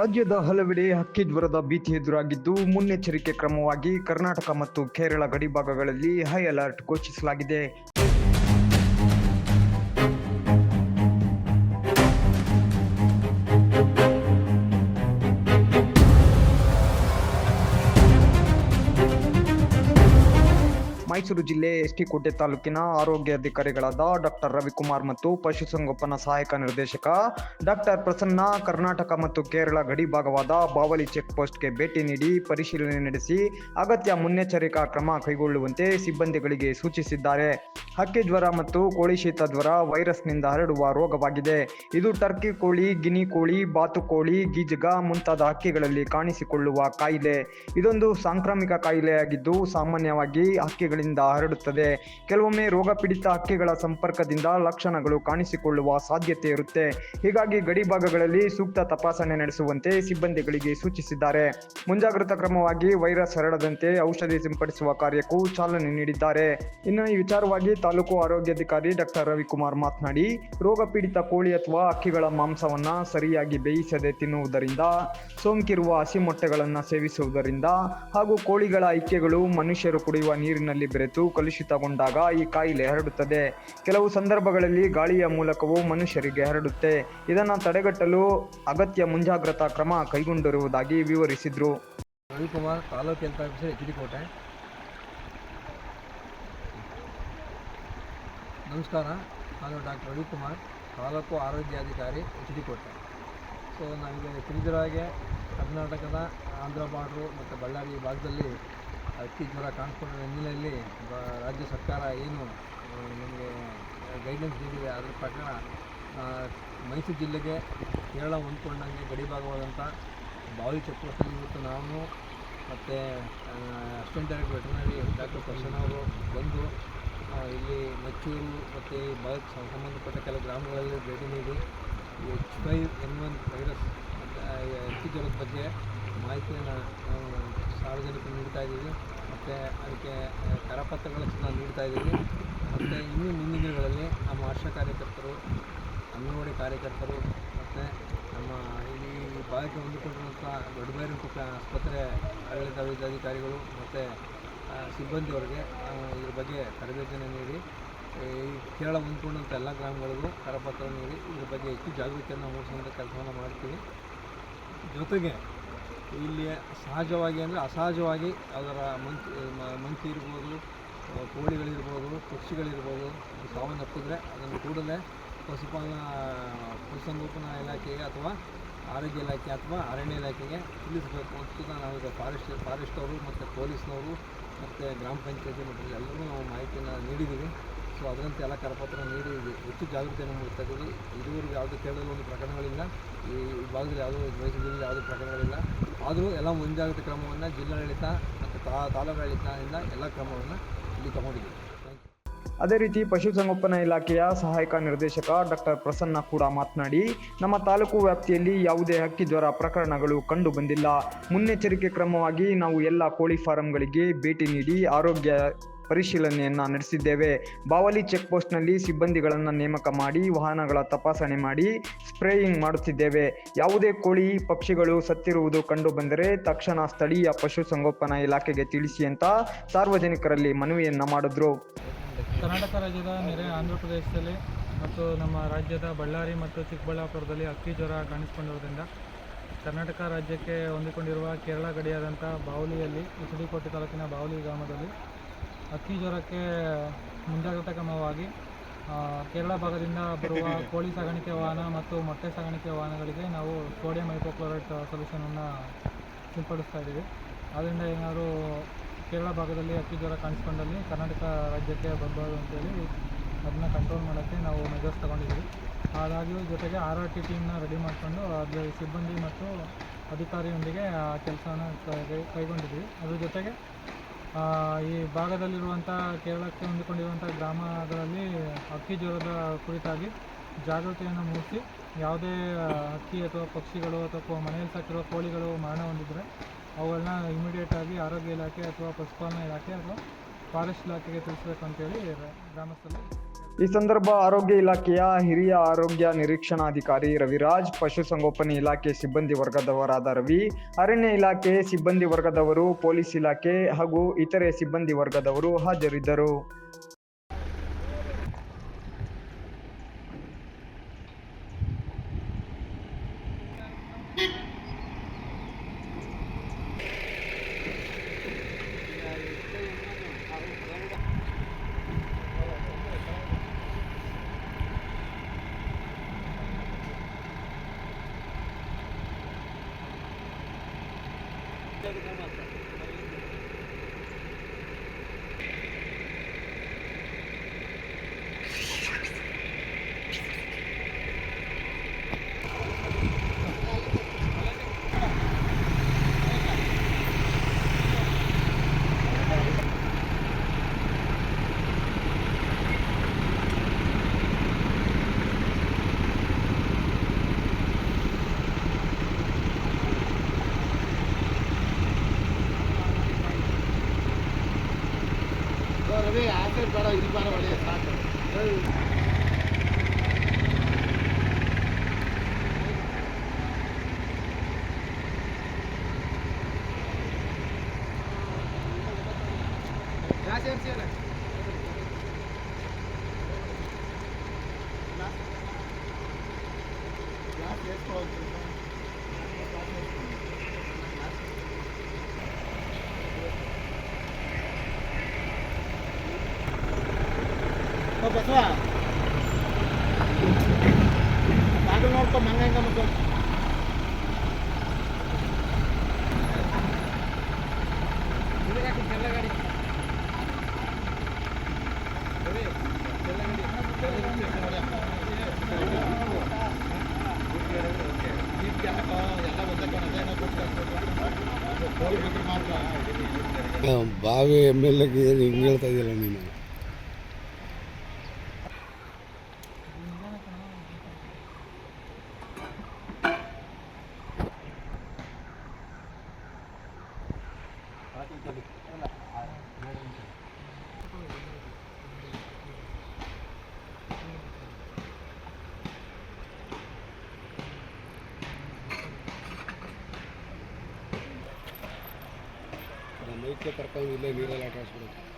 ರಾಜ್ಯದ ಹಲವೆಡೆ ಹಕ್ಕಿ ಜ್ವರದ ಭೀತಿ ಎದುರಾಗಿದ್ದು ಮುನ್ನೆಚ್ಚರಿಕೆ ಕ್ರಮವಾಗಿ ಕರ್ನಾಟಕ ಮತ್ತು ಕೇರಳ ಗಡಿಭಾಗಗಳಲ್ಲಿ ಹೈ ಅಲರ್ಟ್ ಘೋಷಿಸಲಾಗಿದೆ. ಮೈಸೂರು ಜಿಲ್ಲೆ ಎಸ್ಟಿಕೋಟೆ ತಾಲೂಕಿನ ಆರೋಗ್ಯ ಅಧಿಕಾರಿಗಳಾದ ಡಾಕ್ಟರ್ ರವಿಕುಮಾರ್ ಮತ್ತು ಪಶುಸಂಗೋಪನಾ ಸಹಾಯಕ ನಿರ್ದೇಶಕ ಡಾಕ್ಟರ್ ಪ್ರಸನ್ನ ಕರ್ನಾಟಕ ಮತ್ತು ಕೇರಳ ಗಡಿ ಭಾಗವಾದ ಬಾವಲಿ ಚೆಕ್ ಪೋಸ್ಟ್ಗೆ ಭೇಟಿ ನೀಡಿ ಪರಿಶೀಲನೆ ನಡೆಸಿ ಅಗತ್ಯ ಮುನ್ನೆಚ್ಚರಿಕಾ ಕ್ರಮ ಕೈಗೊಳ್ಳುವಂತೆ ಸಿಬ್ಬಂದಿಗಳಿಗೆ ಸೂಚಿಸಿದ್ದಾರೆ. ಹಕ್ಕಿ ಜ್ವರ ಮತ್ತು ಕೋಳಿ ಶೀತ ಜ್ವರ ವೈರಸ್ನಿಂದ ಹರಡುವ ರೋಗವಾಗಿದೆ. ಇದು ಟರ್ಕಿ ಕೋಳಿ, ಗಿನಿ ಕೋಳಿ ಬಾತುಕೋಳಿ ಗೀಜಗ ಮುಂತಾದ ಹಕ್ಕಿಗಳಲ್ಲಿ ಕಾಣಿಸಿಕೊಳ್ಳುವ ಕಾಯಿಲೆ. ಇದೊಂದು ಸಾಂಕ್ರಾಮಿಕ ಕಾಯಿಲೆಯಾಗಿದ್ದು ಸಾಮಾನ್ಯವಾಗಿ ಹಕ್ಕಿಗಳಿಂದ ಹರಡುತ್ತದೆ. ಕೆಲವೊಮ್ಮೆ ರೋಗ ಪೀಡಿತ ಹಕ್ಕಿಗಳ ಸಂಪರ್ಕದಿಂದ ಲಕ್ಷಣಗಳು ಕಾಣಿಸಿಕೊಳ್ಳುವ ಸಾಧ್ಯತೆ ಇರುತ್ತೆ. ಹೀಗಾಗಿ ಗಡಿ ಭಾಗಗಳಲ್ಲಿ ಸೂಕ್ತ ತಪಾಸಣೆ ನಡೆಸುವಂತೆ ಸಿಬ್ಬಂದಿಗಳಿಗೆ ಸೂಚಿಸಿದ್ದಾರೆ. ಮುಂಜಾಗ್ರತಾ ಕ್ರಮವಾಗಿ ವೈರಸ್ ಹರಡದಂತೆ ಔಷಧಿ ಸಿಂಪಡಿಸುವ ಕಾರ್ಯಕ್ಕೂ ಚಾಲನೆ ನೀಡಿದ್ದಾರೆ. ಇನ್ನು ಈ ವಿಚಾರವಾಗಿ ತಾಲೂಕು ಆರೋಗ್ಯಾಧಿಕಾರಿ ಡಾಕ್ಟರ್ ರವಿಕುಮಾರ್ ಮಾತನಾಡಿ ರೋಗ ಪೀಡಿತ ಕೋಳಿ ಅಥವಾ ಹಕ್ಕಿಗಳ ಮಾಂಸವನ್ನ ಸರಿಯಾಗಿ ಬೇಯಿಸದೆ ತಿನ್ನುವುದರಿಂದ, ಸೋಂಕಿರುವ ಹಸಿ ಮೊಟ್ಟೆಗಳನ್ನು ಸೇವಿಸುವುದರಿಂದ ಹಾಗೂ ಕೋಳಿಗಳ ಐಕ್ಯಗಳು ಮನುಷ್ಯರು ಕುಡಿಯುವ ನೀರಿನಲ್ಲಿ ಬೆರೆತು ಕಲುಷಿತಗೊಂಡಾಗ ಈ ಕಾಯಿಲೆ ಹರಡುತ್ತದೆ. ಕೆಲವು ಸಂದರ್ಭಗಳಲ್ಲಿ ಗಾಳಿಯ ಮೂಲಕವೂ ಮನುಷ್ಯರಿಗೆ ಹರಡುತ್ತೆ. ಇದನ್ನು ತಡೆಗಟ್ಟಲು ಅಗತ್ಯ ಮುಂಜಾಗ್ರತಾ ಕ್ರಮ ಕೈಗೊಂಡಿರುವುದಾಗಿ ವಿವರಿಸಿದ್ರು. ರವಿಕುಮಾರ್, ತಾಲೂಕು ಹೆಲ್ತ್ ಆಫೀಸರ್ ನಮಸ್ಕಾರ, ನಾನು ಡಾಕ್ಟರ್ ರವಿಕುಮಾರ್, ತಾಲೂಕು ಆರೋಗ್ಯಾಧಿಕಾರಿ ಎಚ್ ಡಿ ಕೋಟೆ ಸೊ ನಮಗೆ ತಿಳಿದಿರೋ ಹಾಗೆ ಕರ್ನಾಟಕದ ಆಂಧ್ರ ಬಾರ್ಡ್ರು ಮತ್ತು ಬಳ್ಳಾರಿ ಭಾಗದಲ್ಲಿ ಅಕ್ಕಿ ಜ್ವರ ಕಾಣಿಸ್ಕೊಂಡ ಹಿನ್ನೆಲೆಯಲ್ಲಿ ರಾಜ್ಯ ಸರ್ಕಾರ ಏನು ನಿಮಗೆ ಗೈಡ್ಲೈನ್ಸ್ ನೀಡಿದೆ, ಅದರ ಪ್ರಕಾರ ಮೈಸೂರು ಜಿಲ್ಲೆಗೆ ಕೇರಳ ಹೊಂದ್ಕೊಂಡಂಗೆ ಗಡಿ ಭಾಗವಾದಂಥ ಬಾವಿ ಚೆಕ್ ಪೋಸ್ಟಲ್ಲಿ ಇವತ್ತು ನಾನು ಮತ್ತು assistant director veterinary doctor Prasanna ಅವರು ಬಂದು ಇಲ್ಲಿ ಮಚ್ಚೂರು ಮತ್ತು ಈ ಸಂಬಂಧಪಟ್ಟ ಕೆಲವು ಗ್ರಾಮಗಳಲ್ಲಿ ಭೇಟಿ ನೀಡಿ H five N one virus ಜನದ ಜ್ವರದ ಬಗ್ಗೆ ಮಾಹಿತಿಯನ್ನು ಸಾರ್ವಜನಿಕರು ನೀಡ್ತಾ ಇದ್ದೀವಿ. ಮತ್ತು ಅದಕ್ಕೆ ಕರಪತ್ರಗಳನ್ನು ನಾವು ನೀಡ್ತಾ ಇದ್ದೀವಿ ಮತ್ತು ಇನ್ನೂ ಮುಂದಿನ ದಿನಗಳಲ್ಲಿ ನಮ್ಮ ಆಶಾ ಕಾರ್ಯಕರ್ತರು, ಅಂಗನವಾಡಿ ಕಾರ್ಯಕರ್ತರು, ಮತ್ತು ನಮ್ಮ ಇಲ್ಲಿ ಭಾಗಕ್ಕೆ ಹೊಂದಿಕೊಂಡಿರುವಂಥ ದೊಡ್ಡಬೈರಂಕುಪ್ಪ ಆಸ್ಪತ್ರೆ ಆಡಳಿತಾಧಿಕಾರಿಗಳು ಮತ್ತು ಸಿಬ್ಬಂದಿಯವರಿಗೆ ಇದ್ರ ಬಗ್ಗೆ ತರಬೇತಿಯನ್ನು ನೀಡಿ, ಈ, ಕೇರಳ ಹೊಂದ್ಕೊಂಡಂಥ ಎಲ್ಲ ಗ್ರಾಮಗಳಿಗೂ ಕರಪತ್ರ ನೀಡಿ, ಇದ್ರ ಬಗ್ಗೆ ಹೆಚ್ಚು ಜಾಗೃತಿಯನ್ನು ಮೂಡಿಸುವಂಥ ಕೆಲಸವನ್ನು ಮಾಡ್ತೀವಿ. ಜೊತೆಗೆ ಇಲ್ಲಿ ಸಹಜವಾಗಿ ಅಂದರೆ ಅಸಹಜವಾಗಿ ಅದರ ಮಂಕಿ ಮಂಕಿ ಇರ್ಬೋದು ಕೋಳಿಗಳಿರ್ಬೋದು, ಪಕ್ಷಿಗಳಿರ್ಬೋದು ಸಾವನ್ನಪ್ಪಿದ್ರೆ ಅದನ್ನು ಕೂಡಲೇ ಪಶುಪಾಲನಾ, ಪಶುಸಂಗೋಪನಾ ಇಲಾಖೆಗೆ ಅಥವಾ ಆರೋಗ್ಯ ಇಲಾಖೆ ಅಥವಾ ಅರಣ್ಯ ಇಲಾಖೆಗೆ ತಿಳಿಸಬೇಕು ಅಂತ ನಾವು ಈಗ ಫಾರೆಸ್ಟ್ ಫಾರೆಸ್ಟ್ ಅವರು ಮತ್ತು ಪೊಲೀಸ್ನವರು ಮತ್ತು ಗ್ರಾಮ ಪಂಚಾಯತಿ ಮಟ್ಟದಲ್ಲಿ ಎಲ್ಲರೂ ನಾವು ಮಾಹಿತಿಯನ್ನು ನೀಡಿದ್ದೀವಿ. ಸೊ ಅದರಂತೆ ಎಲ್ಲ ಕರಪತ್ರ ನೀಡಿ ಹೆಚ್ಚು ಜಾಗೃತಿಯನ್ನು ಮೂಡಿಸ್ತಾ ಇದ್ದೀವಿ ಇದುವರೆಗೂ ಯಾವುದೇ ಕೇರಳದಲ್ಲಿ ಒಂದು ಪ್ರಕರಣಗಳಿಲ್ಲ. ಈ ಭಾಗದಲ್ಲಿ ಯಾವುದೋ ಮೈಸೂರು ಯಾವುದೇ ಪ್ರಕರಣಗಳಿಲ್ಲ. ಆದರೂ ಎಲ್ಲ ಮುಂಜಾಗ್ರತೆ ಕ್ರಮವನ್ನು ಜಿಲ್ಲಾಡಳಿತ ಮತ್ತು ತಾಲೂಕಾಡಳಿತದಿಂದ ಎಲ್ಲ ಕ್ರಮವನ್ನು ಇಲ್ಲಿ ತಗೊಂಡಿದ್ದೀವಿ ಅದೇ ರೀತಿ ಪಶುಸಂಗೋಪನಾ ಇಲಾಖೆಯ ಸಹಾಯಕ ನಿರ್ದೇಶಕ ಡಾಕ್ಟರ್ ಪ್ರಸನ್ನ ಕೂಡ ಮಾತನಾಡಿ, ನಮ್ಮ ತಾಲೂಕು ವ್ಯಾಪ್ತಿಯಲ್ಲಿ ಯಾವುದೇ ಹಕ್ಕಿ ಜ್ವರ ಪ್ರಕರಣಗಳು ಕಂಡು ಬಂದಿಲ್ಲ ಮುನ್ನೆಚ್ಚರಿಕೆ ಕ್ರಮವಾಗಿ ನಾವು ಎಲ್ಲ ಕೋಳಿ ಫಾರಂಗಳಿಗೆ ಭೇಟಿ ನೀಡಿ ಆರೋಗ್ಯ ಪರಿಶೀಲನೆಯನ್ನ ನಡೆಸಿದ್ದೇವೆ. ಬಾವಲಿ ಚೆಕ್ ಪೋಸ್ಟ್ನಲ್ಲಿ ಸಿಬ್ಬಂದಿಗಳನ್ನು ನೇಮಕ ಮಾಡಿ, ವಾಹನಗಳ ತಪಾಸಣೆ ಮಾಡಿ, ಸ್ಪ್ರೇಯಿಂಗ್ ಮಾಡುತ್ತಿದ್ದೇವೆ. ಯಾವುದೇ ಕೋಳಿ, ಪಕ್ಷಿಗಳು ಸತ್ತಿರುವುದು ಕಂಡು ಬಂದರೆ ತಕ್ಷಣ ಸ್ಥಳೀಯ ಪಶುಸಂಗೋಪನಾ ಇಲಾಖೆಗೆ ತಿಳಿಸಿ ಅಂತ ಸಾರ್ವಜನಿಕರಲ್ಲಿ ಮನವಿಯನ್ನು ಮಾಡಿದ್ರು. ಕರ್ನಾಟಕ ರಾಜ್ಯದ ನೆರೆ ಆಂಧ್ರ ಪ್ರದೇಶದಲ್ಲಿ ಮತ್ತು ನಮ್ಮ ರಾಜ್ಯದ ಬಳ್ಳಾರಿ ಮತ್ತು ಚಿಕ್ಕಬಳ್ಳಾಪುರದಲ್ಲಿ ಅಕ್ಕಿ ಜ್ವರ ಕಾಣಿಸಿಕೊಂಡಿರುವುದರಿಂದ ಕರ್ನಾಟಕ ರಾಜ್ಯಕ್ಕೆ ಹೊಂದಿಕೊಂಡಿರುವ ಕೇರಳ ಗಡಿಯಾದಂಥ ಬಾವಲಿಯಲ್ಲಿ ಎಚ್ ಡಿ ಕೋಟೆ ತಾಲೂಕಿನ ಬಾವಲಿ ಗ್ರಾಮದಲ್ಲಿ ಅಕ್ಕಿ ಜ್ವರಕ್ಕೆ ಮುಂಜಾಗ್ರತಾ ಕ್ರಮವಾಗಿ ಕೇರಳ ಭಾಗದಿಂದ ಬರುವ ಕೋಳಿ ಸಾಗಾಣಿಕೆ ವಾಹನ ಮತ್ತು ಮೊಟ್ಟೆ ಸಾಗಾಣಿಕೆ ವಾಹನಗಳಿಗೆ ನಾವು ಸೋಡಿಯಂ ಹೈಪೋಕ್ಲೋರೈಟ್ ಸೊಲ್ಯೂಷನನ್ನು ಸಿಂಪಡಿಸ್ತಾ ಇದ್ದೀವಿ. ಆದ್ದರಿಂದ ಏನಾದರೂ ಕೇರಳ ಭಾಗದಲ್ಲಿ ಅಕ್ಕಿ ಜ್ವರ ಕಾಣಿಸ್ಕೊಂಡಲ್ಲಿ ಕರ್ನಾಟಕ ರಾಜ್ಯಕ್ಕೆ ಬರಬಾರ್ದು ಅಂತೇಳಿ ಅದನ್ನ ಕಂಟ್ರೋಲ್ ಮಾಡೋಕ್ಕೆ ನಾವು ಮೆಜರ್ಸ್ ತಗೊಂಡಿದ್ದೀವಿ. ಹಾಗಾಗಿಯೂ ಜೊತೆಗೆ ಆರ್ ಆರ್ ಟಿ ಟೀಮ್ನ ರೆಡಿ ಮಾಡಿಕೊಂಡು ಅದರ ಸಿಬ್ಬಂದಿ ಮತ್ತು ಅಧಿಕಾರಿಯೊಂದಿಗೆ ಆ ಕೆಲಸನ ಕೈಗೊಂಡಿದ್ದೀವಿ. ಅದ್ರ ಜೊತೆಗೆ ಈ ಭಾಗದಲ್ಲಿರುವಂಥ ಕೇರಳಕ್ಕೆ ಹೊಂದಿಕೊಂಡಿರುವಂಥ ಗ್ರಾಮಗಳಲ್ಲಿ ಅಕ್ಕಿ ಜ್ವರದ ಕುರಿತಾಗಿ ಜಾಗೃತಿಯನ್ನು ಮೂಡಿಸಿ ಯಾವುದೇ ಹಕ್ಕಿ ಅಥವಾ ಪಕ್ಷಿಗಳು ಅಥವಾ ಮನೆಯಲ್ಲಿ ಸಾಕಿರುವ ಕೋಳಿಗಳು ಮರಣ ಹೊಂದಿದ್ರೆ ಅವುಗಳನ್ನ ಇಮಿಡಿಯೇಟಾಗಿ ಆರೋಗ್ಯ ಇಲಾಖೆ ಅಥವಾ ಪಶುಪಾಲನಾ ಇಲಾಖೆ ಅಥವಾ ಫಾರೆಸ್ಟ್ ಇಲಾಖೆಗೆ ತಿಳಿಸ್ಬೇಕು ಅಂತೇಳಿ ಗ್ರಾಮಸ್ಥರು ಈ ಸಂದರ್ಭ ಆರೋಗ್ಯ ಇಲಾಖೆಯ ಹಿರಿಯ ಆರೋಗ್ಯ ನಿರೀಕ್ಷಣಾಧಿಕಾರಿ ರವಿರಾಜ್ ಪಶುಸಂಗೋಪನೆ ಇಲಾಖೆ ಸಿಬ್ಬಂದಿ ವರ್ಗದವರಾದ ರವಿ, ಅರಣ್ಯ ಇಲಾಖೆ ಸಿಬ್ಬಂದಿ ವರ್ಗದವರು, ಪೊಲೀಸ್ ಇಲಾಖೆ ಹಾಗೂ ಇತರೆ ಸಿಬ್ಬಂದಿ ವರ್ಗದವರು ಹಾಜರಿದ್ದರು. ರವಿ ಆ ಸೈಡ್ ಬೇಡ ಇಲ್ಲಿ ಬೇಡ ಬಸವ ಬಾಗಿಲು ನೋಡ್ಕೊ ಮಂಗ ಹೆಂಗ ಬಾವಿ ಎಂ ಎಲ್ ಎಗೆ ಏನು ಹಿಂಗೆ ಹೇಳ್ತಾ ಇದೆಯಲ್ಲ ನೀನು? ಮೈಕೆ ಕರ್ಕೊಂಡು ಇಲ್ಲೇ ನೀರಲ್ಲಿ ಆಟ ಆಡ್ಸ್ಬಿಡೋದು